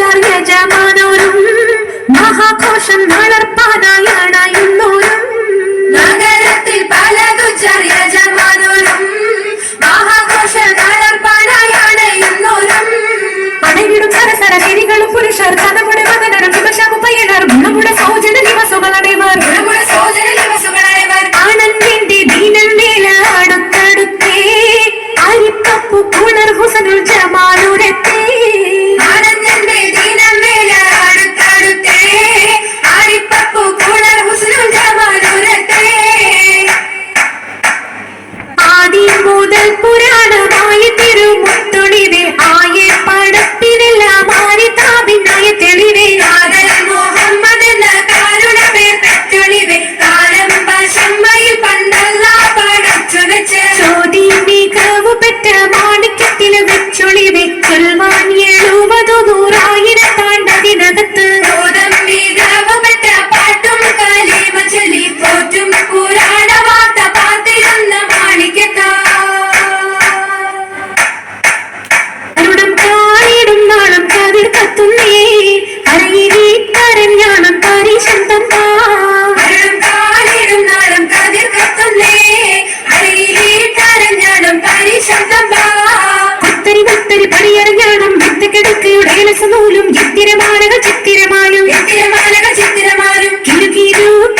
ഉറപ്പിച്ചാർ യജമാനോരും മഹാഘോഷം വളർപ്പാനായാണ് ഇന്നോരും നഗരത്തിൽ പലതു ചെറിയ ജമാനോരും മഹാഘോഷ വളർപ്പാനായാണ് ഇന്നോരും പണയിടും സരസര ഗിരികളും പുരുഷർ ചിത്തിരമാലകൾ ചിത്തിരമാലും. ചിത്തിരമാലകൾ ചിത്തിരമാലും. കിരുകിരു